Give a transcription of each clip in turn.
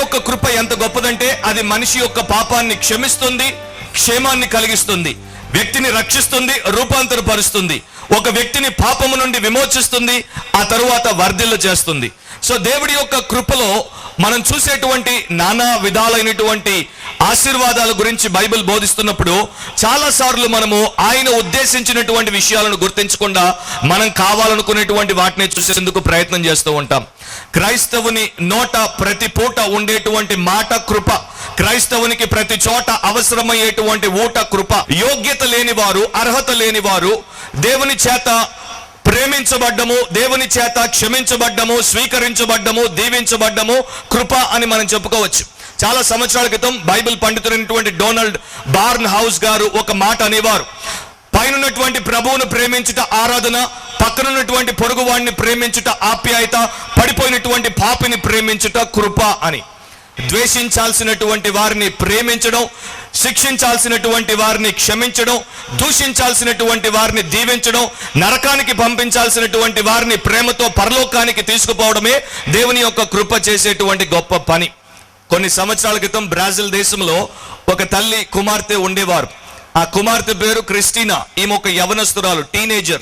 యొక్క కృప ఎంత గొప్పదంటే అది మనిషి యొక్క పాపాన్ని క్షమిస్తుంది క్షేమాన్ని కలిగిస్తుంది వ్యక్తిని రక్షిస్తుంది రూపాంతరపరుస్తుంది. ఒక వ్యక్తిని పాపము నుండి విమోచిస్తుంది ఆ తరువాత వర్ధిల్ల చేస్తుంది సో దేవుడి యొక్క కృపలో మనం చూసేటువంటి నానా విధాలైనటువంటి ఆశీర్వాదాల గురించి బైబిల్ బోధిస్తున్నప్పుడు చాలా సార్లు మనము ఆయన ఉద్దేశించినటువంటి విషయాలను గుర్తించకుండా మనం కావాలనుకునేటువంటి వాటిని చూసేందుకు ప్రయత్నం చేస్తూ ఉంటాం. క్రైస్తవుని నోట ప్రతి పూట ఉండేటువంటి మాట కృప క్రైస్తవునికి ప్రతి చోట అవసరమయ్యేటువంటి ఊట కృప యోగ్యత లేని వారు అర్హత లేని వారు దేవుని చేత ప్రేమించబడ్డము దేవుని చేత క్షమించబడ్డము స్వీకరించబడ్డము దీవించబడ్డము కృప అని మనం చెప్పుకోవచ్చు. చాలా సంవత్సరాల క్రితం బైబిల్ పండితులైనటువంటి డొనాల్డ్ బార్న్ హౌస్ గారు ఒక మాట అనేవారు. పైనున్నటువంటి ప్రభువును ప్రేమించుట ఆరాధన పక్కనున్నటువంటి ఉన్నటువంటి వాడిని ప్రేమించుట ఆప్యాయత పడిపోయినటువంటి పాపిని ప్రేమించుట కృప అని. ద్వేషించాల్సినటువంటి వారిని ప్రేమించడం శిక్షించాల్సినటువంటి వారిని క్షమించడం దూషించాల్సినటువంటి వారిని దీవించడం నరకానికి పంపించాల్సినటువంటి వారిని ప్రేమతో పరలోకానికి తీసుకుపోవడమే దేవుని యొక్క కృప చేసేటువంటి గొప్ప పని. కొన్ని సంవత్సరాల క్రితం బ్రాజిల్ దేశంలో ఒక తల్లి కుమార్తె ఉండేవారు. ఆ కుమార్తె పేరు క్రిస్టినా. ఈమె ఒక యవనస్తురాలు టీనేజర్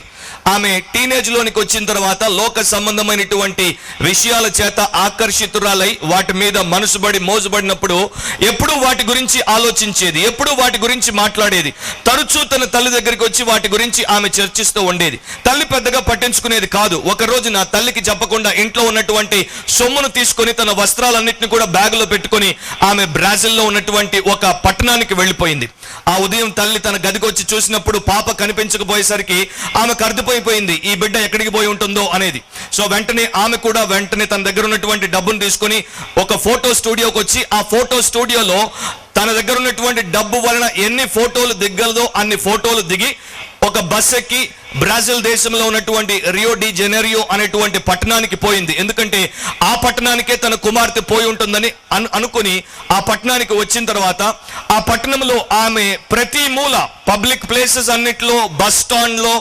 ఆమె టీనేజ్ లోనికి వచ్చిన తర్వాత లోక సంబంధమైనటువంటి విషయాల చేత ఆకర్షితురాలై వాటి మీద మనసుబడి మోసబడినప్పుడు ఎప్పుడు వాటి గురించి ఆలోచించేది ఎప్పుడు వాటి గురించి మాట్లాడేది. తరచూ తన తల్లి దగ్గరికి వచ్చి వాటి గురించి ఆమె చర్చిస్తూ ఉండేది. తల్లి పెద్దగా పట్టించుకునేది కాదు. ఒక రోజు నా తల్లికి చెప్పకుండా ఇంట్లో ఉన్నటువంటి సొమ్మును తీసుకొని తన వస్త్రాలన్నింటినీ కూడా బ్యాగులో పెట్టుకొని ఆమె బ్రాజిల్లో ఉన్నటువంటి ఒక పట్టణానికి వెళ్ళిపోయింది. ఆ ఉదయం తల్లి తన గదికి వచ్చి చూసినప్పుడు పాప కనిపించకపోయేసరికి ఆమెకు అర్థమైపోయింది ఈ బిడ్డ ఎక్కడికి పోయి ఉంటుందో అనేది. సో వెంటనే ఆమె కూడా వెంటనే తన దగ్గర ఉన్నటువంటి డబ్బును తీసుకొని ఒక ఫోటో స్టూడియోకి వచ్చి ఆ ఫోటో స్టూడియోలో తన దగ్గర ఉన్నటువంటి డబ్బు వలన ఎన్ని ఫోటోలు దిగ్గలదో అన్ని ఫోటోలు దిగి ఒక బస్ ఎక్కి బ్రాజిల్ దేశంలో ఉన్నటువంటి రియో డి జెనెరియో అనేటువంటి పట్టణానికి పోయింది. ఎందుకంటే ఆ పట్టణానికే తన కుమార్తె పోయి ఉంటుందని అనుకుని ఆ పట్టణానికి వచ్చిన తర్వాత ఆ పట్టణంలో ఆమె ప్రతి మూల పబ్లిక్ ప్లేసెస్ అన్నిట్లో బస్ స్టాండ్లో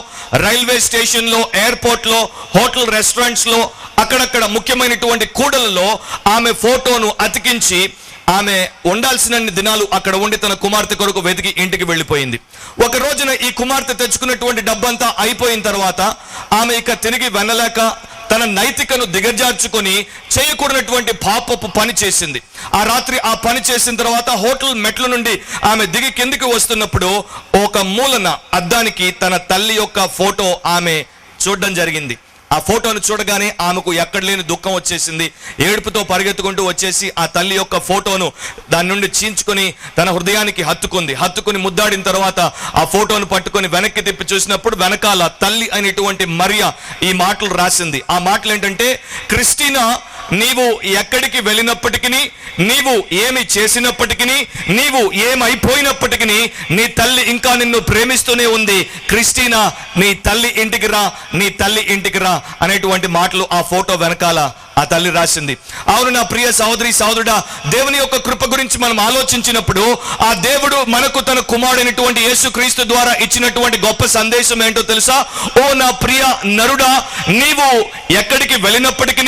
రైల్వే స్టేషన్లో ఎయిర్పోర్ట్లో హోటల్ రెస్టారెంట్స్లో అక్కడక్కడ ముఖ్యమైనటువంటి కూడలలో ఆమె ఫోటోను అతికించి ఆమె ఉండాల్సినన్ని దినాలు అక్కడ ఉండి తన కుమార్తె కొరకు వెతికి ఇంటికి వెళ్ళిపోయింది. ఒక రోజున ఈ కుమార్తె తెచ్చుకున్నటువంటి డబ్బంతా అయిపోయిన తర్వాత ఆమె ఇక తిరిగి వెనలేక తన నైతికను దిగజార్చుకొని చేయకూడనటువంటి పాపపు పని చేసింది. ఆ రాత్రి ఆ పని చేసిన తర్వాత హోటల్ మెట్ల నుండి ఆమె దిగి కిందికి వస్తున్నప్పుడు ఒక మూలన అద్దానికి తన తల్లి యొక్క ఫోటో ఆమె చూడడం జరిగింది. ఆ ఫోటోను చూడగానే ఆమెకు ఎక్కడ లేని దుఃఖం వచ్చేసింది. ఏడుపుతో పరిగెత్తుకుంటూ వచ్చేసి ఆ తల్లి యొక్క ఫోటోను దాని నుండి చీంచుకొని తన హృదయానికి హత్తుకుంది. హత్తుకుని ముద్దాడిన తర్వాత ఆ ఫోటోను పట్టుకొని వెనక్కి తిప్పి చూసినప్పుడు వెనకాల తల్లి అనేటువంటి మరియ ఈ మాటలు రాసింది. ఆ మాటలు ఏంటంటే క్రిస్టినా నీవు ఎక్కడికి వెళ్ళినప్పటికీ నీవు ఏమి చేసినప్పటికీ నీవు ఏమైపోయినప్పటికీ నీ తల్లి ఇంకా నిన్ను ప్రేమిస్తూనే ఉంది. క్రిస్టీనా నీ తల్లి ఇంటికి రా నీ తల్లి ఇంటికి రా అనేటువంటి మాటలు ఆ ఫోటో వెనకాల ఆ తల్లి రాసింది. అవును నా ప్రియ సహోదరి సహోదరుడా దేవుని యొక్క కృప గురించి మనం ఆలోచించినప్పుడు ఆ దేవుడు మనకు తన కుమారుడైనటువంటి యేసుక్రీస్తు ద్వారా ఇచ్చినటువంటి గొప్ప సందేశం ఏంటో తెలుసా? ఓ నా ప్రియ నరుడా నీవు ఎక్కడికి వెళ్ళినప్పటికీ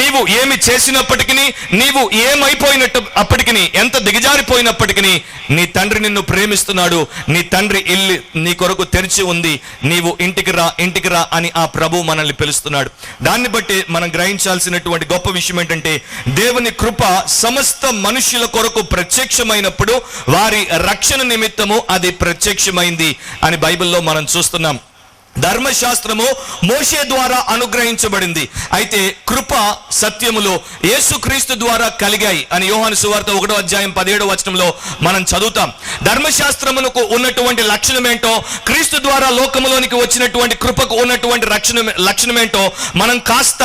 నీవు ఏమి చేసినప్పటికీ నీవు ఏమైపోయినట్టు అప్పటికి ఎంత దిగజారిపోయినప్పటికీ నీ తండ్రి నిన్ను ప్రేమిస్తున్నాడు. నీ తండ్రి ఇల్లు నీ కొరకు తెరిచి ఉంది. నీవు ఇంటికి రా ఇంటికి రా అని ఆ ప్రభు మనల్ని పిలుస్తున్నాడు. దాన్ని బట్టి మనం గ్రహించాల్సినటువంటి గొప్ప విషయం ఏంటంటే దేవుని కృప సమస్త మనుషుల కొరకు ప్రత్యక్షమైనప్పుడు వారి రక్షణ నిమిత్తము అది ప్రత్యక్షమైంది అని బైబిల్లో మనం చూస్తున్నాం. ధర్మశాస్త్రము మోషే ద్వారా అనుగ్రహించబడింది. అయితే కృప సత్యములో యేసుక్రీస్తు ద్వారా కలిగాయి అని యోహాను సువార్త ఒకటో అధ్యాయం పదిహేడో వచనంలో మనం చదువుతాం. ధర్మశాస్త్రమునకు ఉన్నటువంటి లక్షణం ఏంటో క్రీస్తు ద్వారా లోకములోనికి వచ్చినటువంటి కృపకు ఉన్నటువంటి రక్షణ లక్షణం ఏంటో మనం కాస్త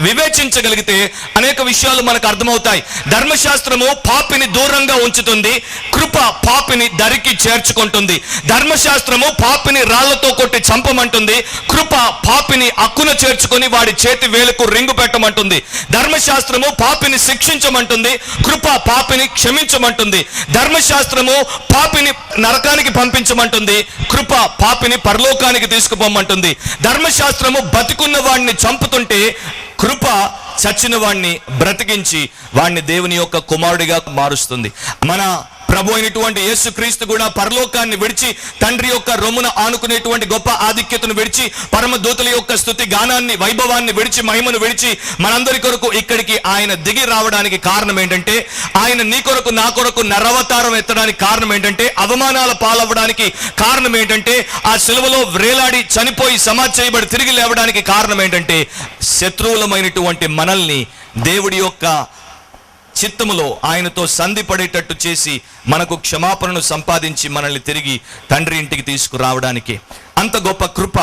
వివేచించగలిగితే అనేక విషయాలు మనకు అర్థమవుతాయి. ధర్మశాస్త్రము పాపిని దూరంగా ఉంచుతుంది కృప పాపిని దరికి చేర్చుకుంటుంది. ధర్మశాస్త్రము పాపిని రాళ్ళతో కొట్టి పెట్టమంటుంది. కృప పాపిని అక్కున చేర్చుకొని వాడి చేతి వేలకు రింగు పెట్టమంటుంది. ధర్మశాస్త్రము పాపిని శిక్షించమంటుంది. కృప పాపిని క్షమించమంటుంది. ధర్మశాస్త్రము పాపిని నరకానికి పంపించమంటుంది. కృప పాపిని పరలోకానికి తీసుకుపోమంటుంది. ధర్మశాస్త్రము బతికున్న వాడిని చంపుతుంటే కృప చచ్చిన వాణ్ణి బ్రతికించి వాణ్ణి దేవుని యొక్క కుమారుడిగా మారుస్తుంది. మన ప్రభు అయినటువంటి యేసుక్రీస్తు కూడా పరలోకాన్ని విడిచి తండ్రి యొక్క రొమ్మున ఆనుకునేటువంటి గొప్ప ఆధిక్యతను విడిచి పరమ దూతల యొక్క స్థుతి గానాన్ని వైభవాన్ని విడిచి మహిమను విడిచి మనందరి కొరకు ఇక్కడికి ఆయన దిగి రావడానికి కారణం ఏంటంటే ఆయన నీ కొరకు నా కొరకు నరవతారం ఎత్తడానికి కారణం ఏంటంటే అవమానాల పాలవ్వడానికి కారణం ఏంటంటే ఆ సెలవులో వ్రేలాడి చనిపోయి సమాధి చేయబడి తిరిగి లేవడానికి కారణం ఏంటంటే శత్రువులమైనటువంటి మనల్ని దేవుడి యొక్క చిత్తములో ఆయనతో సంధి పడేటట్టు చేసి మనకు క్షమాపణను సంపాదించి మనల్ని తిరిగి తండ్రి ఇంటికి తీసుకురావడానికి. అంత గొప్ప కృప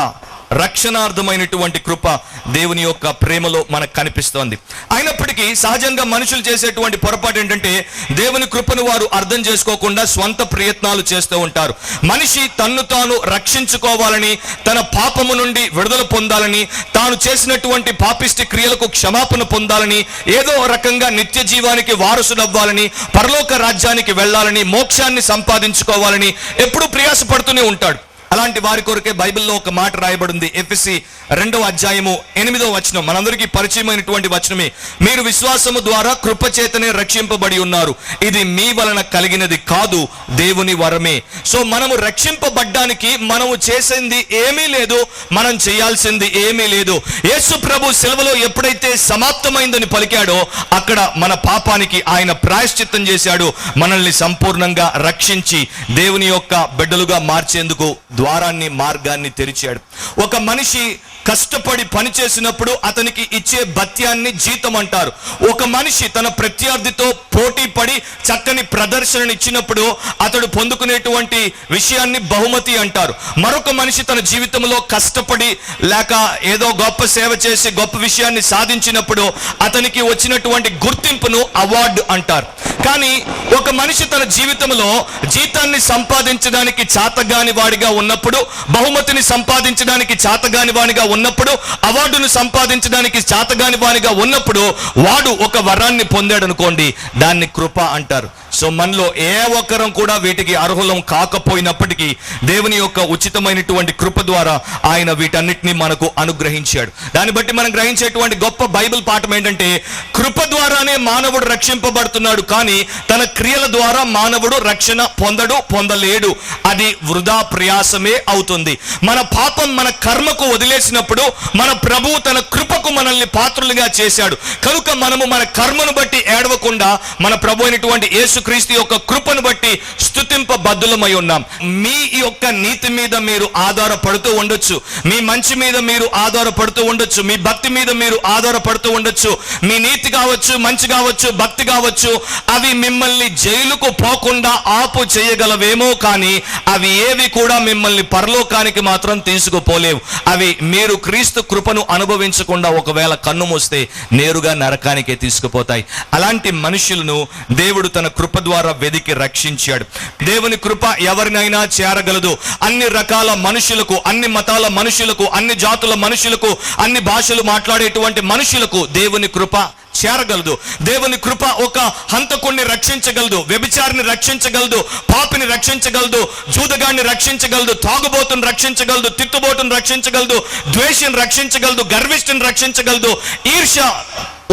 రక్షణార్థమైనటువంటి కృప దేవుని యొక్క ప్రేమలో మనకు కనిపిస్తోంది. అయినప్పటికీ సహజంగా మనుషులు చేసేటువంటి పొరపాటు ఏంటంటే దేవుని కృపను వారు అర్థం చేసుకోకుండా స్వంత ప్రయత్నాలు చేస్తూ ఉంటారు. మనిషి తన్ను తాను రక్షించుకోవాలని తన పాపము నుండి విడుదల పొందాలని తాను చేసినటువంటి పాపిష్టి క్రియలకు క్షమాపణ పొందాలని ఏదో రకంగా నిత్య జీవానికి వారసుడవ్వాలని పరలోక రాజ్యానికి వెళ్ళాలని మోక్షాన్ని సంపాదించుకోవాలని ఎప్పుడూ ప్రయాసపడుతూనే ఉంటాడు. అలాంటి వారి కొరకే బైబిల్లో ఒక మాట రాయబడింది. ఎఫ్ఎస్సి రెండవ అధ్యాయము ఎనిమిదో వచనం. మనందరికీ పరిచయమైనటువంటి వచనమే. మీరు విశ్వాసము ద్వారా కృపచేతనే రక్షింపబడి ఉన్నారు. ఇది మీ వలన కలిగినది కాదు దేవుని వరమే. సో మనము రక్షింపబడ్డానికి మనము చేసింది ఏమీ లేదు మనం చేయాల్సింది ఏమీ లేదు. యేసు ప్రభు సెలవులో ఎప్పుడైతే సమాప్తమైందని పలికాడో అక్కడ మన పాపానికి ఆయన ప్రాయశ్చిత్తం చేశాడు. మనల్ని సంపూర్ణంగా రక్షించి దేవుని యొక్క బిడ్డలుగా మార్చేందుకు ద్వారాన్ని మార్గాన్ని తెరిచాడు. ఒక మనిషి కష్టపడి పని చేసినప్పుడు అతనికి ఇచ్చే భత్యాన్ని జీతం అంటారు. ఒక మనిషి తన ప్రత్యర్థితో పోటీ పడి చక్కని ప్రదర్శనను ఇచ్చినప్పుడు అతడు పొందుకునేటువంటి విషయాన్ని బహుమతి అంటారు. మరొక మనిషి తన జీవితంలో కష్టపడి లేక ఏదో గొప్ప సేవ చేసి గొప్ప విషయాన్ని సాధించినప్పుడు అతనికి వచ్చినటువంటి గుర్తింపును అవార్డు అంటారు. కానీ ఒక మనిషి తన జీవితంలో జీతాన్ని సంపాదించడానికి చాతగాని వాడిగా ఉన్నప్పుడు బహుమతిని సంపాదించడానికి చాతగాని వాడిగా ఉన్నప్పుడు అవార్డును సంపాదించడానికి చేతగాని వానిగా ఉన్నప్పుడు వాడు ఒక వరాన్ని పొందాడు అనుకోండి దాన్ని కృప అంటారు. సో మనలో ఏ ఒక్కరం కూడా వీటికి అర్హులం కాకపోయినప్పటికీ దేవుని యొక్క ఉచితమైనటువంటి కృప ద్వారా ఆయన వీటన్నిటిని మనకు అనుగ్రహించాడు. దాన్ని బట్టి మనం గ్రహించేటువంటి గొప్ప బైబిల్ పాఠం ఏంటంటే కృప ద్వారానే మానవుడు రక్షింపబడుతున్నాడు కానీ తన క్రియల ద్వారా మానవుడు రక్షణ పొందడు పొందలేడు. అది వృధా ప్రయాసమే అవుతుంది. మన పాపం మన కర్మకు వదిలేసినప్పుడు మన ప్రభువు తన కృపకు మనల్ని పాత్రులుగా చేశాడు. కనుక మనము మన కర్మను బట్టి ఏడవకుండా మన ప్రభు అయినటువంటి యేసు యేసుక్రీస్తు యొక్క కృపను బట్టి స్థుతింపబద్ధులమై ఉన్నాం. మీ యొక్క నీతి మీద మీరు ఆధారపడుతూ ఉండొచ్చు. మీ మంచి మీద మీరు ఆధారపడుతూ ఉండొచ్చు. మీ భక్తి మీద మీరు ఆధారపడుతూ ఉండొచ్చు. మీ నీతి కావచ్చు మంచి కావచ్చు భక్తి కావచ్చు అవి మిమ్మల్ని జైలుకు పోకుండా ఆపు చేయగలవేమో కానీ అవి ఏవి కూడా మిమ్మల్ని పరలోకానికి మాత్రం తీసుకుపోలేవు. అవి మీరు క్రీస్తు కృపను అనుభవించకుండా ఒకవేళ కన్ను మూస్తే నేరుగా నరకానికే తీసుకుపోతాయి. అలాంటి మనుషులను దేవుడు తన కృప ద్వారా వెదికి రక్షించాడు. దేవుని కృప ఎవరినైనా చేరగలదు. అన్ని రకాల మనుషులకు అన్ని మతాల మనుషులకు అన్ని జాతుల మనుషులకు అన్ని భాషలు మాట్లాడేటువంటి మనుషులకు దేవుని కృప చేరగలదు. దేవుని కృప ఒక హంతకుణ్ణి రక్షించగలదు వ్యభిచారిని రక్షించగలదు పాపిని రక్షించగలదు జూదగాన్ని రక్షించగలదు తాగుబోతుని రక్షించగలదు తిట్టుబోటును రక్షించగలదు ద్వేషిని రక్షించగలదు గర్విష్ఠిని రక్షించగలదు ఈర్ష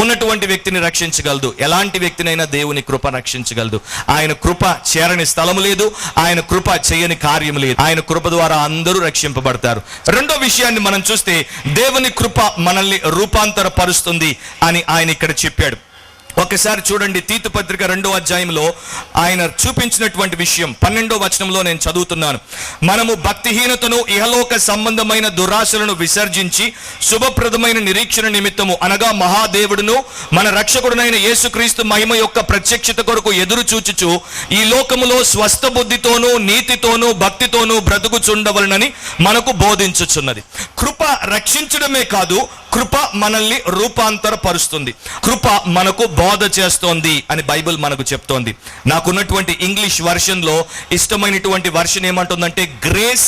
ఉన్నటువంటి వ్యక్తిని రక్షించగలదు. ఎలాంటి వ్యక్తినైనా దేవుని కృప రక్షించగలదు. ఆయన కృప చేరని స్థలము లేదు ఆయన కృప చేయని కార్యం లేదు. ఆయన కృప ద్వారా అందరూ రక్షింపబడతారు. రెండో విషయాన్ని మనం చూస్తే దేవుని కృప మనల్ని రూపాంతరపరుస్తుంది అని ఆయన ఇక్కడ ఇక్కడ చెప్పాడు. ఒకసారి చూడండి తీతు పత్రిక రెండో అధ్యాయంలో ఆయన చూపించినటువంటి విషయం. పన్నెండో వచనంలో నేను చదువుతున్నాను. మనము భక్తిహీనతను ఇహలోక సంబంధమైన దురాశలను విసర్జించి శుభప్రదమైన నిరీక్షణ నిమిత్తము అనగా మహాదేవుడును మన రక్షకుడునైన యేసుక్రీస్తు మహిమ యొక్క ప్రత్యక్షత కొరకు ఎదురు చూచుచు ఈ లోకములో స్వస్థ బుద్ధితోనూ నీతితోనూ భక్తితోనూ బ్రతుకుచుండవలనని మనకు బోధించుచున్నది. కృప రక్షించడమే కాదు కృప మనల్ని రూపాంతరపరుస్తుంది. కృప మనకు బోధ చేస్తోంది అని బైబిల్ మనకు చెప్తోంది. నాకున్నటువంటి ఇంగ్లీష్ వర్షన్లో ఇష్టమైనటువంటి వర్షన్ ఏమంటుందంటే grace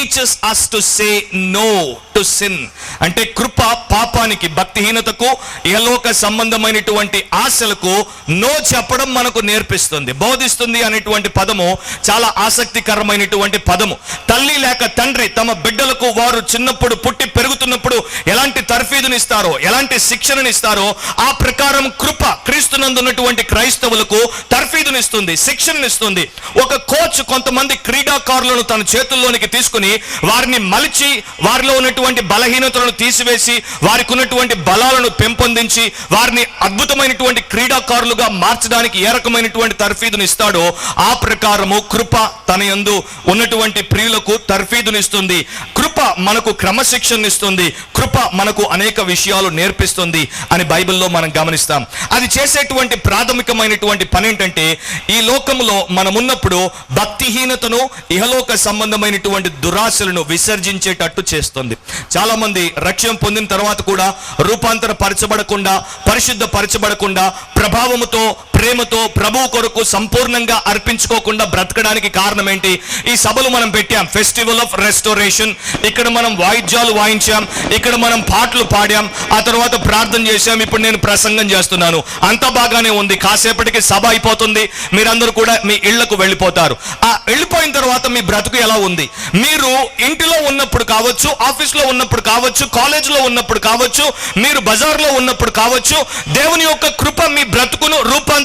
teaches us to say no to sin అంటే కృప పాపానికి భక్తిహీనతకు యలోక సంబంధమైనటువంటి ఆశలకు నో చెప్పడం మనకు నేర్పిస్తుంది. బోధిస్తుంది అనేటువంటి పదము చాలా ఆసక్తికరమైనటువంటి పదము. తల్లి లేక తండ్రి తమ బిడ్డలకు వారు చిన్నప్పుడు పుట్టి పెరుగుతున్నప్పుడు ఎలాంటి తర్ఫీదునిస్తారో ఎలాంటి శిక్షణనిస్తారో ఆ ప్రకారం కృప క్రీస్తునందున్నటువంటి క్రైస్తవులకు తర్ఫీదునిస్తుంది శిక్షణనిస్తుంది. ఒక కోచ్ కొంతమంది క్రీడాకారులను తన చేతుల్లోనికి తీసుకుని వారిని మలిచి వారిలో ఉన్నటువంటి బలహీనతలను తీసివేసి వారికి ఉన్నటువంటి బలాలను పెంపొందించి వారిని అద్భుతమైనటువంటి క్రీడాకారులుగా మార్చడానికి ఏ రకమైనటువంటి తర్ఫీదునిస్తాడో ఆ ప్రకారము కృప తన యందు ఉన్నటువంటి ప్రియులకు తర్ఫీదునిస్తుంది కృప మనకు క్రమశిక్షణనిస్తుంది కృప మనకు అనేక విషయాలు నేర్పిస్తుంది అని బైబిల్లో మనం గమనిస్తాం. అది చేసేటువంటి ప్రాథమికమైనటువంటి పని ఏంటంటే ఈ లోకంలో మనం ఉన్నప్పుడు భక్తిహీనతను ఇహలోక సంబంధమైనటువంటి దురాశలను విసర్జించేటట్టు చేస్తుంది. చాలా మంది రక్ష్యం పొందిన తర్వాత కూడా రూపాంతర పరచబడకుండా పరిశుద్ధ పరచబడకుండా ప్రభావముతో ప్రేమతో ప్రభువు కొరకు సంపూర్ణంగా అర్పించుకోకుండా బ్రతకడానికి కారణం ఏంటి? ఈ సభలు మనం పెట్టాం ఫెస్టివల్ ఆఫ్ రెస్టోరేషన్. ఇక్కడ మనం వాయిద్యాలు వాయించాం. ఇక్కడ మనం పాటలు పాడాం. ఆ తర్వాత ప్రార్థన చేశాం. ఇప్పుడు నేను ప్రసంగం చేస్తున్నాను. అంతా బాగానే ఉంది. కాసేపటికి సభ అయిపోతుంది. మీరందరూ కూడా మీ ఇళ్ళకు వెళ్ళిపోతారు. ఆ వెళ్ళిపోయిన తర్వాత మీ బ్రతుకు ఎలా ఉంది? మీరు ఇంటిలో ఉన్నప్పుడు కావచ్చు ఆఫీస్లో ఉన్నప్పుడు కావచ్చు కాలేజ్లో ఉన్నప్పుడు కావచ్చు మీరు బజార్లో ఉన్నప్పుడు కావచ్చు దేవుని యొక్క కృప మీ బ్రతుకును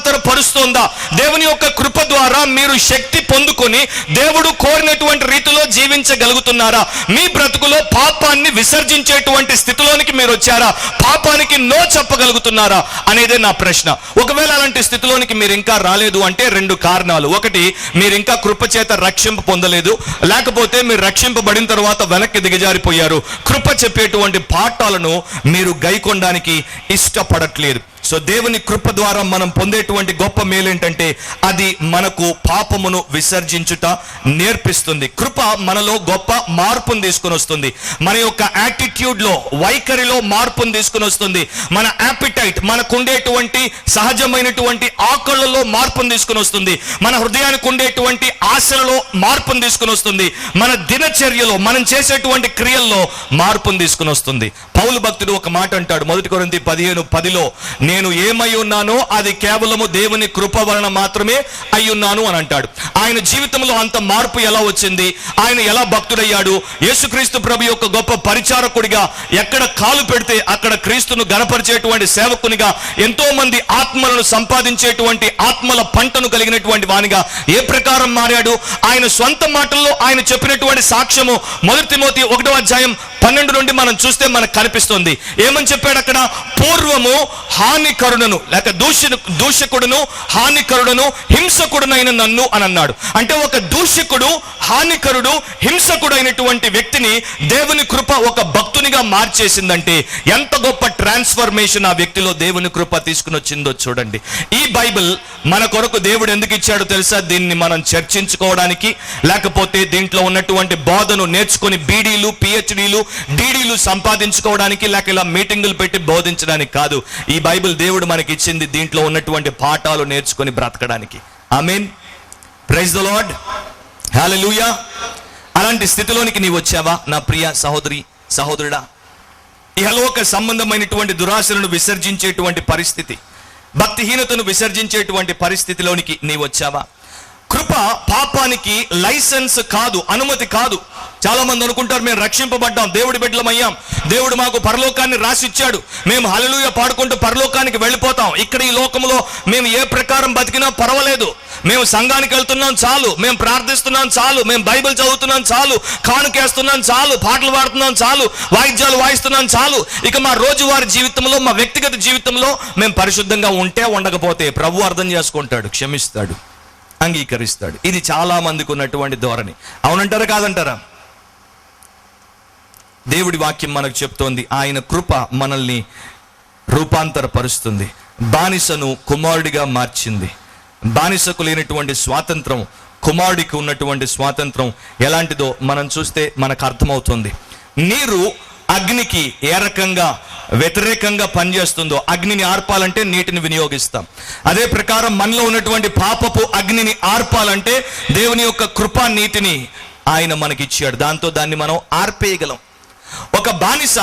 రూపాంతరపరుస్తుందా దేవుని యొక్క కృప ద్వారా మీరు శక్తి పొందుకొని దేవుడు కోరినటువంటి రీతిలో జీవించగలుగుతున్నారా? మీ బ్రతుకులో పాపాన్ని విసర్జించేటువంటి స్థితిలోనికి మీరు వచ్చారా? పాపానికి నో చెప్పగలుగుతున్నారా? అనేదే నా ప్రశ్న. ఒకవేళ అలాంటి స్థితిలోనికి మీరు ఇంకా రాలేదు అంటే రెండు కారణాలు. ఒకటి మీరు ఇంకా కృప చేత రక్షింపు పొందలేదు. లేకపోతే మీరు రక్షింపబడిన తర్వాత వెనక్కి దిగజారిపోయారు. కృప చెప్పేటువంటి పాఠాలను మీరు గైకొనడానికి ఇష్టపడట్లేదు. సో దేవుని కృప ద్వారా మనం పొందేటువంటి గొప్ప మేలేంటంటే అది మనకు పాపమును విసర్జించుట నేర్పిస్తుంది. కృప మనలో గొప్ప మార్పును తీసుకొని వస్తుంది. మన యొక్క యాటిట్యూడ్లో వైఖరిలో మార్పును తీసుకొని వస్తుంది. మన యాపిటైట్ మనకు ఉండేటువంటి సహజమైనటువంటి ఆకళ్ళలో మార్పును తీసుకొని వస్తుంది. మన హృదయానికి ఉండేటువంటి ఆశలలో మార్పును తీసుకొని వస్తుంది. మన దినచర్యలో మనం చేసేటువంటి క్రియల్లో మార్పును తీసుకుని వస్తుంది. పౌలు భక్తుడు ఒక మాట అంటాడు. మొదటి కొరింది పదిహేను పదిలో నేను ఏమై ఉన్నానో అది కేవలము దేవుని కృప వలన మాత్రమే అయ్యున్నాను అని అంటాడు. ఆయన జీవితంలో అంత మార్పు ఎలా వచ్చింది? ఆయన ఎలా భక్తుడయ్యాడు? యేసుక్రీస్తు ప్రభు యొక్క గొప్ప పరిచారకుడిగా ఎక్కడ కాలు పెడితే అక్కడ క్రీస్తును గనపరిచేటువంటి సేవకునిగా ఎంతో మంది ఆత్మలను సంపాదించేటువంటి ఆత్మల పంటను కలిగినటువంటి వానిగా ఏ ప్రకారం మారాడు? ఆయన సొంత మాటల్లో ఆయన చెప్పినటువంటి సాక్ష్యము మొదటి తిమోతి ఒకటో అధ్యాయం పన్నెండు నుండి మనం చూస్తే మనకు కనిపిస్తుంది. ఏమని చెప్పాడు అక్కడ? పూర్వము హాని హానికరుడను లేక దూష దూషకుడును హానికరుడును హింసకుడునైన నన్ను అని అన్నాడు అంటే ఒక దూషకుడు హానికరుడు హింసకుడైనటువంటి వ్యక్తిని దేవుని కృప ఒక భక్తునిగా మార్చేసిందంటే ఎంత గొప్ప ట్రాన్స్ఫర్మేషన్ ఆ వ్యక్తిలో దేవుని కృప తీసుకుని వచ్చిందో చూడండి. ఈ బైబిల్ మన కొరకు దేవుడు ఎందుకు ఇచ్చాడో తెలుసా? దీన్ని మనం చర్చించుకోవడానికి లేకపోతే దీంట్లో ఉన్నటువంటి బోధను నేర్చుకుని బీడీలు పిహెచ్డీలు డీడీలు సంపాదించుకోవడానికి లేక ఇలా మీటింగులు పెట్టి బోధించడానికి కాదు. ఈ బైబిల్ దేవుడు మనకి ఇచ్చింది దీంట్లో ఉన్నటువంటి పాఠాలు నేర్చుకొని బ్రతకడానికి. I mean praise the Lord hallelujah అలాంటి స్థితిలోనికి నీవు వచ్చావా? నా ప్రియ సహోదరి సహోదరుడా ఇహలోక సంబంధమైనటువంటి దురాశలను విసర్జించేటువంటి పరిస్థితి భక్తిహీనతను విసర్జించేటువంటి పరిస్థితిలోనికి నీ వచ్చావా? కృప పాపానికి లైసెన్స్ కాదు అనుమతి కాదు. చాలా మంది అనుకుంటారు మేము రక్షింపబడ్డాం దేవుడి బిడ్డలమయ్యాం దేవుడు మాకు పరలోకాన్ని రాసిచ్చాడు. మేము హలలుయ పాడుకుంటూ పరలోకానికి వెళ్ళిపోతాం. ఇక్కడ ఈ లోకంలో మేము ఏ ప్రకారం బతికినా పర్వాలేదు. మేము సంఘానికి వెళ్తున్నాం చాలు. మేము ప్రార్థిస్తున్నాం చాలు. మేము బైబిల్ చదువుతున్నాం చాలు. కానుకేస్తున్నాం చాలు. పాటలు పాడుతున్నాం చాలు. వాయిద్యాలు వాయిస్తున్నాం చాలు. ఇక మా రోజువారి జీవితంలో మా వ్యక్తిగత జీవితంలో మేము పరిశుద్ధంగా ఉంటే ఉండకపోతే ప్రభు అర్థం చేసుకుంటాడు క్షమిస్తాడు. అంగీకరిస్తాడు. ఇది చాలా మందికి ఉన్నటువంటి ధోరణి. అవునంటారా కాదంటారా? దేవుడి వాక్యం మనకు చెప్తోంది. ఆయన కృప మనల్ని రూపాంతరపరుస్తుంది. బానిసను కుమారుడిగా మార్చింది. బానిసకు లేనటువంటి స్వాతంత్రం కుమారుడికి ఉన్నటువంటి స్వాతంత్రం ఎలాంటిదో మనం చూస్తే మనకు అర్థమవుతుంది. నీరు అగ్నికి ఏ రకంగా వ్యతిరేకంగా పనిచేస్తుందో అగ్నిని ఆర్పాలంటే నీటిని వినియోగిస్తాం. అదే ప్రకారం మనలో ఉన్నటువంటి పాపపు అగ్నిని ఆర్పాలంటే దేవుని యొక్క కృపా నీతిని ఆయన మనకిచ్చాడు. దాంతో దాన్ని మనం ఆర్పేయగలం. ఒక బానిస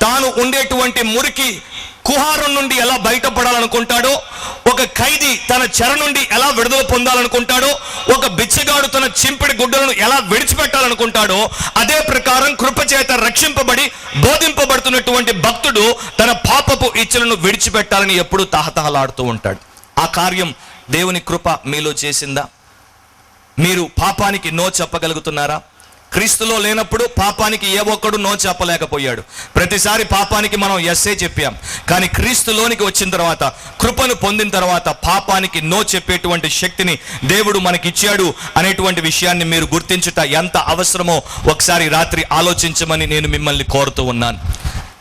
తాను ఉండేటువంటి మురికి కుహారం నుండి ఎలా బయటపడాలనుకుంటాడో ఒక ఖైదీ తన చెర నుండి ఎలా విడుదల పొందాలనుకుంటాడో ఒక బిచ్చగాడు తన చింపిడి గుడ్డలను ఎలా విడిచిపెట్టాలనుకుంటాడో అదే ప్రకారం కృపచేత రక్షింపబడి బోధింపబడుతున్నటువంటి భక్తుడు తన పాపపు ఇచ్చలను విడిచిపెట్టాలని ఎప్పుడూ తహతహలాడుతూ ఉంటాడు. ఆ కార్యం దేవుని కృప మీలో చేసిందా? మీరు పాపానికి నో చెప్పగలుగుతున్నారా? క్రీస్తులో లేనప్పుడు పాపానికి ఏ ఒక్కడు నో చెప్పలేకపోయాడు. ప్రతిసారి పాపానికి మనం ఎస్ఏ చెప్పాం. కానీ క్రీస్తులోనికి వచ్చిన తర్వాత కృపను పొందిన తర్వాత పాపానికి నో చెప్పేటువంటి శక్తిని దేవుడు మనకిచ్చాడు అనేటువంటి విషయాన్ని మీరు గుర్తించుట ఎంత అవసరమో ఒకసారి రాత్రి ఆలోచించమని నేను మిమ్మల్ని కోరుతూ ఉన్నాను.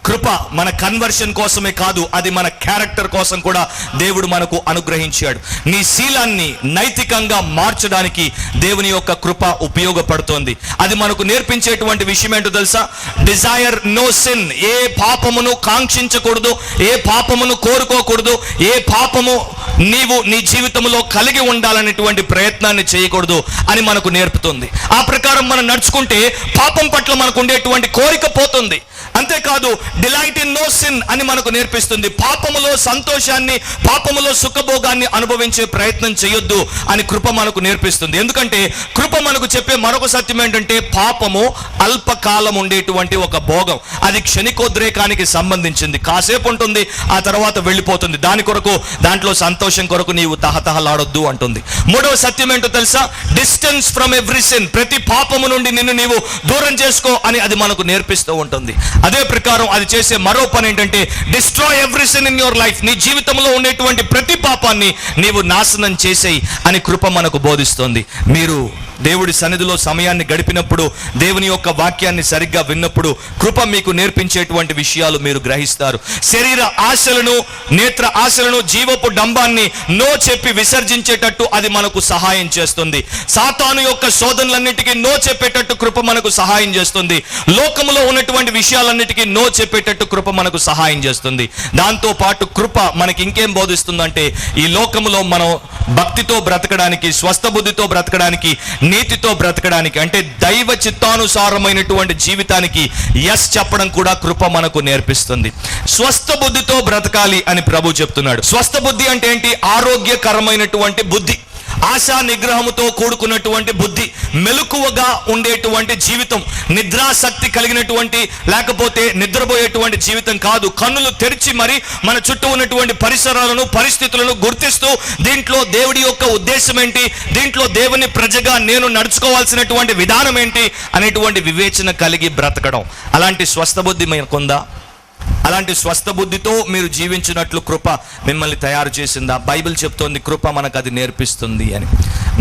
కృప మన కన్వర్షన్ కోసమే కాదు అది మన క్యారెక్టర్ కోసం కూడా దేవుడు మనకు అనుగ్రహించాడు. నీ శీలాన్ని నైతికంగా మార్చడానికి దేవుని యొక్క కృప ఉపయోగపడుతోంది. అది మనకు నేర్పించేటువంటి విషయం ఏంటో తెలుసా? డిజైర్ నో సిన్ ఏ పాపమును కాంక్షించకూడదు ఏ పాపమును కోరుకోకూడదు ఏ పాపము నీవు నీ జీవితంలో కలిగి ఉండాలనేటువంటి ప్రయత్నాన్ని చేయకూడదు అని మనకు నేర్పుతుంది. ఆ ప్రకారం మనం నడుచుకుంటే పాపం పట్ల మనకు ఉండేటువంటి కోరిక పోతుంది. అంతేకాదు డిలైట్ ఇన్ నో సిన్ అని మనకు నేర్పిస్తుంది. పాపములో సంతోషాన్ని పాపములో సుఖభోగాన్ని అనుభవించే ప్రయత్నం చేయొద్దు అని కృప మనకు నేర్పిస్తుంది. ఎందుకంటే కృప మనకు చెప్పే మరొక సత్యం ఏంటంటే పాపము అల్పకాలం ఉండేటువంటి ఒక భోగం. అది క్షణికోద్రేకానికి సంబంధించింది. కాసేపు ఉంటుంది ఆ తర్వాత వెళ్ళిపోతుంది. దాని కొరకు దాంట్లో సంతోషం కొరకు నీవు తహతహలాడొద్దు అంటుంది. మూడవ సత్యం ఏంటో తెలుసా? డిస్టెన్స్ ఫ్రమ్ ఎవ్రీ సిన్ ప్రతి పాపము నుండి నిన్ను నీవు దూరం చేసుకో అని అది మనకు నేర్పిస్తూ ఉంటుంది. అదే ప్రకారం అది చేసే మరో పని ఏంటంటే destroy every in your life నీ జీవితంలో ఉండేటువంటి ప్రతి పాపాన్ని నీవు నాశనం చేసేయి అని కృప మనకు బోధిస్తోంది. మీరు దేవుడి సన్నిధిలో సమయాన్ని గడిపినప్పుడు దేవుని యొక్క వాక్యాన్ని సరిగ్గా విన్నప్పుడు కృప మీకు నేర్పించేటువంటి విషయాలు మీరు గ్రహిస్తారు. శరీర ఆశలను నేత్ర ఆశలను జీవపు డంబాన్ని నో చెప్పి విసర్జించేటట్టు అది మనకు సహాయం చేస్తుంది. సాతాను యొక్క శోధనలన్నిటికీ నో చెప్పేటట్టు కృప మనకు సహాయం చేస్తుంది. లోకములో ఉన్నటువంటి విషయాలన్నిటికీ నో చెప్పేటట్టు కృప మనకు సహాయం చేస్తుంది. దాంతో పాటు కృప మనకి ఇంకేం బోధిస్తుందంటే ఈ లోకములో మనం భక్తితో బ్రతకడానికి స్వస్థ బుద్ధితో బ్రతకడానికి నీతితో బ్రతకడానికి అంటే దైవ చిత్తానుసారమైనటువంటి జీవితానికి ఎస్ చెప్పడం కూడా కృప మనకు నేర్పిస్తుంది. స్వస్థ బుద్ధితో బ్రతకాలి అని ప్రభు చెప్తున్నాడు. స్వస్థ బుద్ధి అంటే ఏంటి? ఆరోగ్యకరమైనటువంటి బుద్ధి. ఆశా నిగ్రహముతో కూడుకున్నటువంటి బుద్ధి మెలకువగా ఉండేటువంటి జీవితం నిద్రాసక్తి కలిగినటువంటి లేకపోతే నిద్రపోయేటువంటి జీవితం కాదు. కన్నులు తెరిచి మరి మన చుట్టూ ఉన్నటువంటి పరిసరాలను పరిస్థితులను గుర్తిస్తూ దీంట్లో దేవుడి యొక్క ఉద్దేశం ఏంటి? దీంట్లో దేవుని ప్రజగా నేను నడుచుకోవాల్సినటువంటి విధానం ఏంటి? అనేటువంటి వివేచన కలిగి బ్రతకడం. అలాంటి స్వస్థ బుద్ధి మనకుందా? అలాంటి స్వస్థ బుద్ధితో మీరు జీవించినట్లు కృప మిమ్మల్ని తయారు చేసిందా. బైబిల్ చెప్తోంది కృప మనకు అది నేర్పిస్తుంది అని.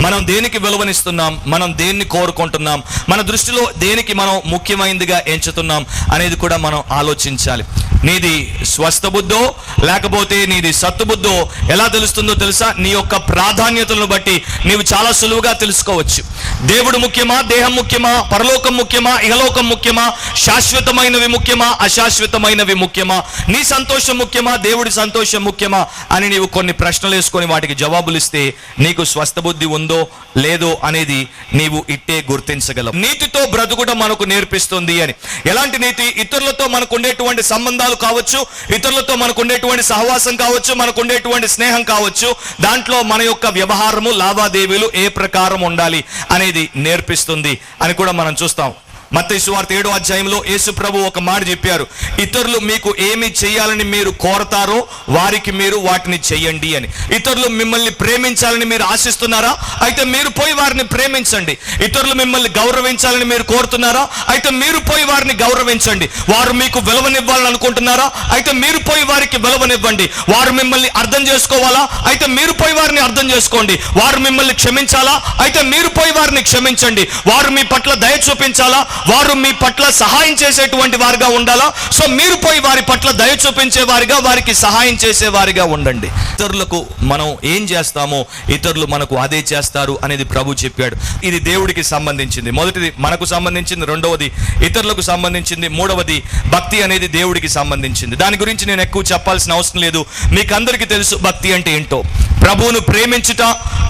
మనం దేనికి విలువనిస్తున్నాం? మనం దేన్ని కోరుకుంటున్నాం? మన దృష్టిలో దేనికి మనం ముఖ్యమైనదిగా ఎంచుతున్నాం అనేది కూడా మనం ఆలోచించాలి. నీది స్వస్థ బుద్ధో లేకపోతే నీది సత్తు బుద్ధో ఎలా తెలుస్తుందో తెలుసా? నీ యొక్క ప్రాధాన్యతలను బట్టి నీవు చాలా సులువుగా తెలుసుకోవచ్చు. దేవుడు ముఖ్యమా? దేహం ముఖ్యమా? పరలోకం ముఖ్యమా? ఇహలోకం ముఖ్యమా? శాశ్వతమైనవి ముఖ్యమా? అశాశ్వతమైనవి ముఖ్యమా ముఖ్యమా? నీ సంతోషం ముఖ్యమా? దేవుడి సంతోషం ముఖ్యమా? అని నీవు కొన్ని ప్రశ్నలు వేసుకొని వాటికి జవాబులు ఇస్తే నీకు స్వస్థ బుద్ధి ఉందో లేదో అనేది నీవు ఇట్టే గుర్తించగలవు. నీతితో బ్రతుకుట మనకు నేర్పిస్తుంది అని. ఎలాంటి నీతి? ఇతరులతో మనకు ఉండేటువంటి సంబంధాలు కావచ్చు ఇతరులతో మనకు ఉండేటువంటి సహవాసం కావచ్చు మనకు ఉండేటువంటి స్నేహం కావచ్చు దాంట్లో మన యొక్క వ్యవహారము లావాదేవీలు ఏ ప్రకారం ఉండాలి అనేది నేర్పిస్తుంది అని కూడా మనం చూస్తాం. మత్తయి సువార్త ఏడో అధ్యాయంలో యేసు ప్రభు ఒక మాట చెప్పారు. ఇతరులు మీకు ఏమి చేయాలని మీరు కోరతారో వారికి మీరు వాటిని చెయ్యండి అని. ఇతరులు మిమ్మల్ని ప్రేమించాలని మీరు ఆశిస్తున్నారా? అయితే మీరు పోయి వారిని ప్రేమించండి. ఇతరులు మిమ్మల్ని గౌరవించాలని మీరు కోరుతున్నారా? అయితే మీరు పోయి వారిని గౌరవించండి. వారు మీకు విలువనివ్వాలని అనుకుంటున్నారా? అయితే మీరు పోయి వారికి విలువనివ్వండి. వారు మిమ్మల్ని అర్థం చేసుకోవాలా? అయితే మీరు పోయి వారిని అర్థం చేసుకోండి. వారు మిమ్మల్ని క్షమించాలా? అయితే మీరు పోయి వారిని క్షమించండి. వారు మీ పట్ల దయ చూపించాలా? వారు మీ పట్ల సహాయం చేసేటువంటి వారిగా ఉండాలా? సో మీరు పోయి వారి పట్ల దయ చూపించే వారిగా వారికి సహాయం చేసే వారిగా ఉండండి. ఇతరులకు మనం ఏం చేస్తామో ఇతరులు మనకు అదే చేస్తారు అనేది ప్రభు చెప్పాడు. ఇది దేవుడికి సంబంధించింది. మొదటిది మనకు సంబంధించింది రెండవది ఇతరులకు సంబంధించింది మూడవది భక్తి అనేది దేవుడికి సంబంధించింది. దాని గురించి నేను ఎక్కువ చెప్పాల్సిన అవసరం లేదు. మీకు అందరికీ తెలుసు భక్తి అంటే ఏంటో. ప్రభువును ప్రేమించుట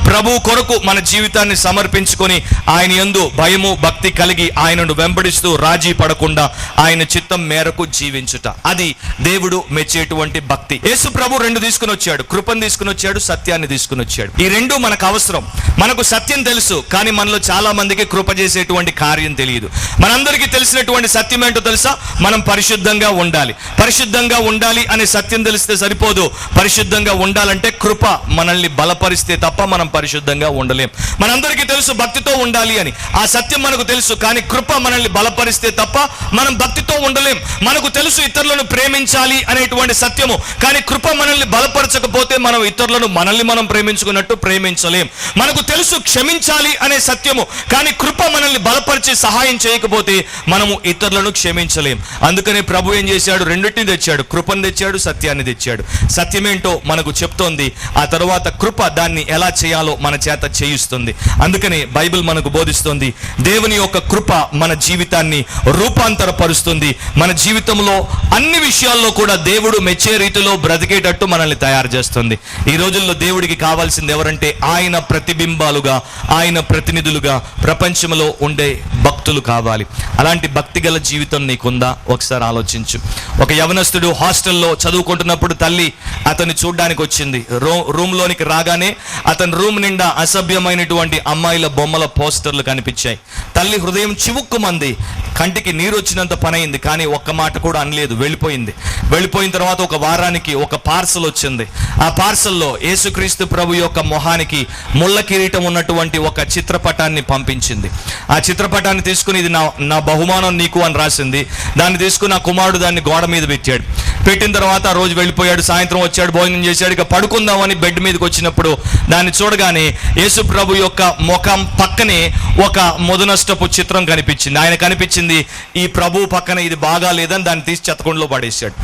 ప్రభు కొరకు మన జీవితాన్ని సమర్పించుకొని ఆయన ఎందు భయము భక్తి కలిగి ఆయనను వెంబడిస్తూ రాజీ పడకుండా ఆయన చిత్తం మేరకు జీవించుట. అది దేవుడు మెచ్చేటువంటి భక్తి. యేసు ప్రభు రెండు తీసుకుని వచ్చాడు. కృపను తీసుకుని వచ్చాడు సత్యాన్ని తీసుకుని వచ్చాడు. ఈ రెండు మనకు అవసరం. మనకు సత్యం తెలుసు కానీ మనలో చాలా మందికి కృప చేసేటువంటి కార్యం తెలియదు. మనందరికీ తెలిసినటువంటి సత్యం ఏంటో తెలుసా? మనం పరిశుద్ధంగా ఉండాలి. పరిశుద్ధంగా ఉండాలి అనే సత్యం తెలిస్తే సరిపోదు. పరిశుద్ధంగా ఉండాలంటే కృప మనల్ని బలపరిస్తే తప్ప మనం పరిశుద్ధంగా ఉండలేం. మనందరికీ తెలుసు భక్తితో ఉండాలి అని. ఆ సత్యం మనకు తెలుసు కానీ కృప మనల్ని బలపరిస్తే తప్ప మనం భక్తితో ఉండలేం. మనకు తెలుసు ఇతరులను ప్రేమించాలి అనేటువంటి సత్యము. కానీ కృప మనల్ని బలపరచకపోతే మనం ఇతరులను మనల్ని మనం ప్రేమించుకున్నట్టు ప్రేమించలేం. మనకు తెలుసు క్షమించాలి అనే సత్యము. కానీ కృప మనల్ని బలపరిచి సహాయం చేయకపోతే మనము ఇతరులను క్షమించలేం. అందుకనే ప్రభు ఏం చేశాడు? రెండింటిని తెచ్చాడు. కృపను తెచ్చాడు సత్యాన్ని తెచ్చాడు. సత్యమేంటో మనకు చెప్తోంది. ఆ తర్వాత కృప దాన్ని ఎలా చేయాలో మన చేత చేయిస్తుంది. అందుకనే బైబిల్ మనకు బోధిస్తుంది. దేవుని యొక్క కృప మన జీవితాన్ని రూపాంతరపరుస్తుంది. మన జీవితంలో అన్ని విషయాల్లో కూడా దేవుడు మెచ్చే రీతిలో బ్రతికేటట్టు మనల్ని తయారు చేస్తుంది. ఈ రోజుల్లో దేవుడికి కావాల్సింది ఎవరంటే ఆయన ప్రతిబింబాలుగా ఆయన ప్రతినిధులుగా ప్రపంచంలో ఉండే భక్తులు కావాలి. అలాంటి భక్తి గల జీవితం నీకుందా? ఒకసారి ఆలోచించు. ఒక యవనస్తుడు హాస్టల్లో చదువుకుంటున్నప్పుడు తల్లి అతన్ని చూడ్డానికి వచ్చింది. రూ రూమ్ లోనికి రాగానే అతని రూమ్ నిండా అసభ్యమైనటువంటి అమ్మాయిల బొమ్మల పోస్టర్లు కనిపించాయి. తల్లి హృదయం చివుక్కుమంది. కంటికి నీరు వచ్చినంత పని అయింది కానీ ఒక్క మాట కూడా అనలేదు. వెళ్ళిపోయింది. వెళ్ళిపోయిన తర్వాత ఒక వారానికి ఒక పార్సల్ వచ్చింది. ఆ పార్సల్లో యేసుక్రీస్తు ప్రభు యొక్క మొహానికి ముళ్ళ కిరీటం ఉన్నటువంటి ఒక చిత్రపటాన్ని పంపించింది. ఆ చిత్రపటాన్ని తీసుకుని ఇది నా నా బహుమానం నీకు అని రాసింది. దాన్ని తీసుకుని నా కుమారుడు దాన్ని గోడ మీద పెట్టాడు. పెట్టిన తర్వాత ఆ రోజు వెళ్ళిపోయాడు సాయంత్రం వచ్చాడు భోజనం చేశాడు. ఇక పడుకుందామని బెడ్ మీదకి వచ్చినప్పుడు దాన్ని చూడగానే యేసు ప్రభు యొక్క ముఖం పక్కనే ఒక మొదనష్టపు చిత్రం కనిపించింది. ఆయన కనిపించింది ఈ ప్రభు పక్కన ఇది బాగా లేదని దాన్ని తీసి చెత్తకుండలో పడేశాడు.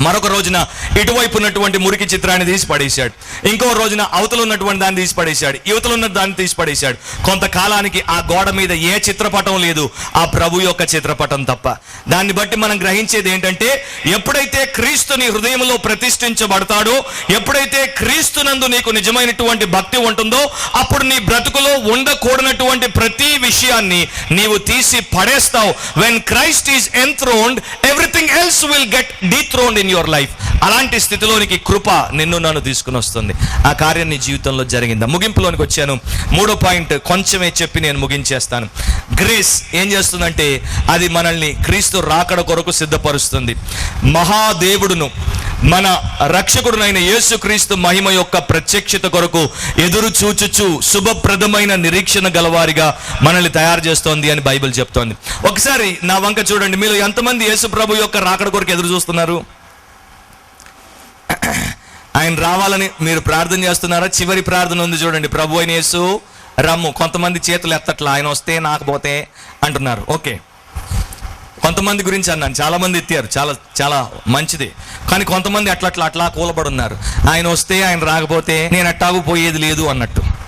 మరొక రోజున ఇటువైపు ఉన్నటువంటి మురికి చిత్రాన్ని తీసి పడేశాడు. ఇంకో రోజున అవతల ఉన్నటువంటి దాన్ని తీసి పడేశాడు. యువతలు ఉన్న దాన్ని తీసి పడేశాడు. కొంతకాలానికి ఆ గోడ మీద ఏ చిత్రపటం లేదు. ఆ ప్రభు యొక్క చిత్రపటం తప్ప. దాన్ని బట్టి మనం గ్రహించేది ఏంటంటే ఎప్పుడైతే క్రీస్తుని హృదయంలో ప్రతిష్ఠించబడతాడో ఎప్పుడైతే క్రీస్తునందు నీకు నిజమైనటువంటి భక్తి ఉంటుందో అప్పుడు నీ బ్రతుకులో ఉండకూడనటువంటి ప్రతి విషయాన్ని నీవు తీసి పడేస్తావు. When Christ is enthroned everything else will get dethroned in your life అలాంటి స్థితిలోనికి కృప నిన్ను నన్ను తీసుకుని వస్తుంది. ఆ కార్యం నీ జీవితంలో జరిగిందా? ముగింపులోనికి వచ్చాను. మూడో పాయింట్ కొంచెమే చెప్పి నేను ముగించేస్తాను. గ్రేస్ ఏం చేస్తుందంటే అది మనల్ని క్రీస్తు రాకడ కొరకు సిద్ధపరుస్తుంది. మహాదేవుడును మన రక్షకుడునైన యేసుక్రీస్తు మహిమ యొక్క ప్రత్యక్షత కొరకు ఎదురు చూచుచు శుభప్రదమైన నిరీక్షణ గలవారిగా మనల్ని తయారు చేస్తోంది అని బైబిల్ చెప్తోంది. ఒకసారి నా వంక చూడండి. మీరు ఎంతమంది యేసు ప్రభు యొక్క రాకడ కొరకు ఎదురు చూస్తున్నారు? ఆయన రావాలని మీరు ప్రార్థన చేస్తున్నారా? చివరి ప్రార్థన ఉంది చూడండి. ప్రభు అయిన యేసు రమ్ము. కొంతమంది చేతులు ఎత్తట్లా ఆయన వస్తే నాకు పోతే అంటున్నారు. ఓకే. కొంతమంది గురించి అన్నాను. చాలామంది ఎత్తారు. చాలా చాలా మంచిది. కానీ కొంతమంది అట్లా అట్లా అట్లా కూలబడి ఆయన వస్తే ఆయన రాకపోతే నేను అట్టాగు పోయేది లేదు అన్నట్టు.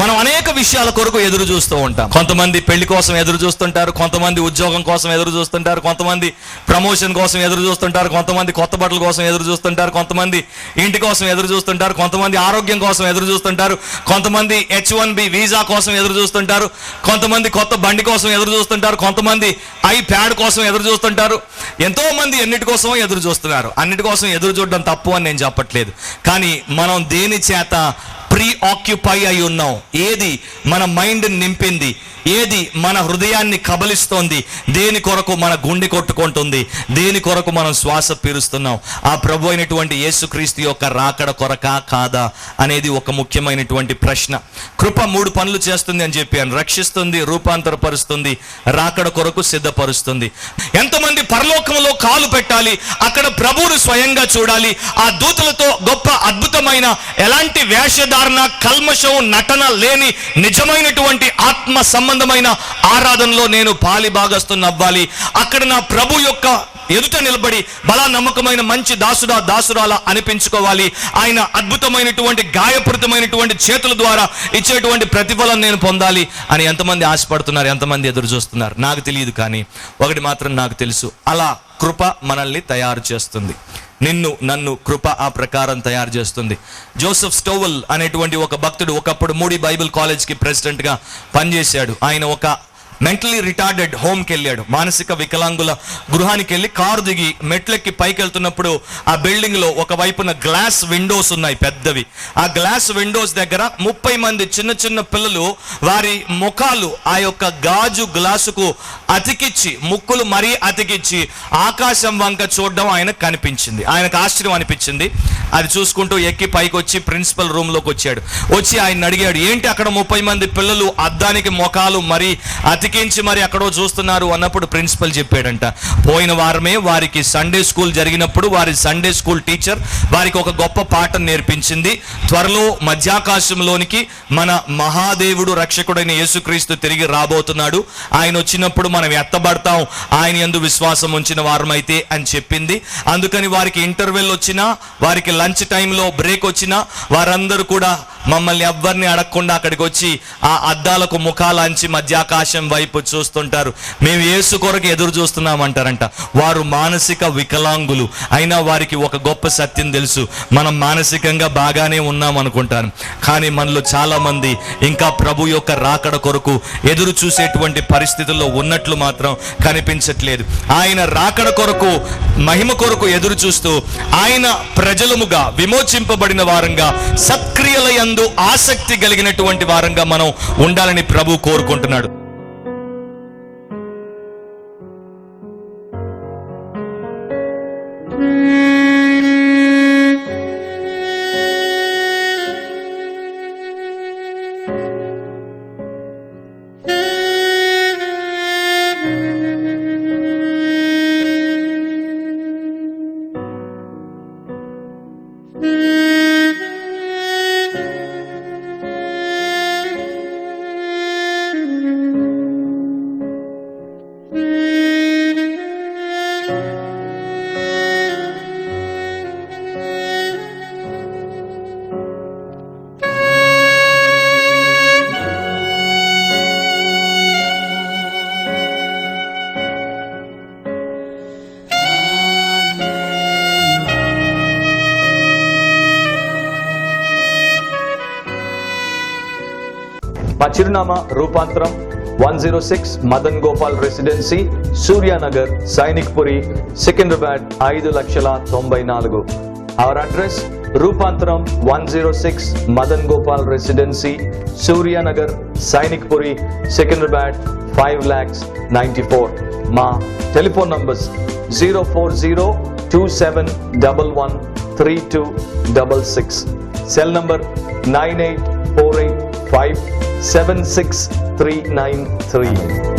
మనం అనేక విషయాల కొరకు ఎదురు చూస్తూ ఉంటాం కొంతమంది పెళ్ళి కోసం ఎదురు చూస్తుంటారు కొంతమంది ఉద్యోగం కోసం ఎదురు చూస్తుంటారు కొంతమంది ప్రమోషన్ కోసం ఎదురు చూస్తుంటారు కొంతమంది కొత్త బట్టల కోసం ఎదురు చూస్తుంటారు కొంతమంది ఇంటి కోసం ఎదురు చూస్తుంటారు కొంతమంది ఆరోగ్యం కోసం ఎదురు చూస్తుంటారు కొంతమంది హెచ్ వన్ బి వీసా కోసం ఎదురు చూస్తుంటారు కొంతమంది కొత్త బండి కోసం ఎదురు చూస్తుంటారు కొంతమంది ఐ ప్యాడ్ కోసం ఎదురు చూస్తుంటారు ఎంతో మంది ఎన్నిటి కోసం ఎదురు చూస్తున్నారు అన్నిటి కోసం ఎదురు చూడడం తప్పు అని నేను చెప్పట్లేదు కానీ మనం దేని చేత ప్రీ ఆక్యుపై అయి ఉన్నాం. ఏది? మన మైండ్ నింపింది. ఏది మన హృదయాన్ని కబలిస్తోంది దేని కొరకు మన గుండె కొట్టుకుంటుంది దేని కొరకు మనం శ్వాస పీరుస్తున్నాం ఆ ప్రభు అయినటువంటి యేసుక్రీస్తు యొక్క రాకడ కొరకా కాదా అనేది ఒక ముఖ్యమైనటువంటి ప్రశ్న. కృప మూడు పనులు చేస్తుంది అని చెప్పాను రక్షిస్తుంది రూపాంతరపరుస్తుంది రాకడ కొరకు సిద్ధపరుస్తుంది. ఎంతమంది పరలోకంలో కాలు పెట్టాలి అక్కడ ప్రభువును స్వయంగా చూడాలి ఆ దూతలతో గొప్ప అద్భుతమైన ఎలాంటి వేషధారణ కల్మషం నటన లేని నిజమైనటువంటి ఆత్మ సంబంధ సంబంధమైన ఆరాధనలో నేను పాలి భాగస్తున్న అవ్వాలి అక్కడ నా ప్రభు యొక్క ఎదుట నిలబడి బలా నమ్మకమైన మంచి దాసుడా దాసురాలా అనిపించుకోవాలి. ఆయన అద్భుతమైనటువంటి గాయపూరితమైనటువంటి చేతుల ద్వారా ఇచ్చేటువంటి ప్రతిఫలం నేను పొందాలి అని ఎంతమంది ఆశపడుతున్నారు ఎంతమంది ఎదురు చూస్తున్నారు? నాకు తెలియదు కానీ ఒకటి మాత్రం నాకు తెలుసు. అలా కృప మనల్ని తయారు చేస్తుంది. నిన్ను నన్ను కృప ఆ ప్రకారం తయారు చేస్తుంది. జోసెఫ్ స్టోవల్ అనేటువంటి ఒక భక్తుడు ఒకప్పుడు మూడి బైబిల్ కాలేజ్కి ప్రెసిడెంట్గా పనిచేశాడు. ఆయన ఒక మెంటలీ రిటార్డెడ్ హోమ్కి వెళ్ళాడు మానసిక వికలాంగుల గృహానికి వెళ్ళి కారు దిగి మెట్లెక్కి పైకి వెళ్తున్నప్పుడు ఆ బిల్డింగ్లో ఒక వైపున గ్లాస్ విండోస్ ఉన్నాయి పెద్దవి. ఆ గ్లాస్ విండోస్ దగ్గర ముప్పై మంది చిన్న చిన్న పిల్లలు వారి ముఖాలు ఆ యొక్క గాజు గ్లాసుకు అతికిచ్చి ముక్కులు మరీ అతికిచ్చి ఆకాశం వంక చూడడం ఆయన కనిపించింది. ఆయనకు ఆశ్చర్యం అనిపించింది. అది చూసుకుంటూ ఎక్కి పైకి వచ్చి ప్రిన్సిపల్ రూమ్లోకి వచ్చాడు వచ్చి ఆయన అడిగాడు ఏంటి అక్కడ ముప్పై మంది పిల్లలు? అద్దానికి ముఖాలు మరి అతికించి మరి అక్కడో చూస్తున్నారు అన్నప్పుడు ప్రిన్సిపల్ చెప్పాడంట. పోయిన వారమే వారికి సండే స్కూల్ జరిగినప్పుడు వారి సండే స్కూల్ టీచర్ వారికి ఒక గొప్ప పాఠం నేర్పించింది. త్వరలో మధ్యాకాశంలోనికి మన మహాదేవుడు రక్షకుడైన యేసుక్రీస్తు తిరిగి రాబోతున్నాడు. ఆయన వచ్చినప్పుడు మనం ఎత్తబడతాం. ఆయన ఎందు విశ్వాసం ఉంచిన వారమైతే అని చెప్పింది. అందుకని వారికి ఇంటర్వెల్ వచ్చినా వారికి లంచ్ టైంలో బ్రేక్ వచ్చినా వారందరూ కూడా మమ్మల్ని ఎవ్వరిని అడగకుండా అక్కడికి వచ్చి ఆ అద్దాలకు ముఖాలాంచి మధ్యాకాశం వైపు చూస్తుంటారు. మేము యేసు కొరకు ఎదురు చూస్తున్నామంటారంట. వారు మానసిక వికలాంగులు. అయినా వారికి ఒక గొప్ప సత్యం తెలుసు. మనం మానసికంగా బాగానే ఉన్నాం అనుకుంటాను కానీ మనలో చాలా మంది ఇంకా ప్రభు యొక్క రాకడ కొరకు ఎదురు చూసేటువంటి పరిస్థితుల్లో ఉన్నట్లు మాత్రం కనిపించట్లేదు. ఆయన రాకడ కొరకు మహిమ కొరకు ఎదురు చూస్తూ ఆయన ప్రజలముగా విమోచింపబడిన వారంగా సత్క్రియలయందు ఆసక్తి కలిగినటువంటి వారంగా మనం ఉండాలని ప్రభు కోరుకుంటున్నాడు. చిరునామా Rupantaram one zero six Madan Gopal residency Suryanagar Sainikpuri Secunderabad ఐదు లక్షల తొంభై నాలుగు. Our address Rupantaram one zero six Madan Gopal residency Suryanagar Sainikpuri Secunderabad five lakhs ninety four మా telephone numbers zero four zero two seven double one three two double six. Cell number nine eight four eight five 76393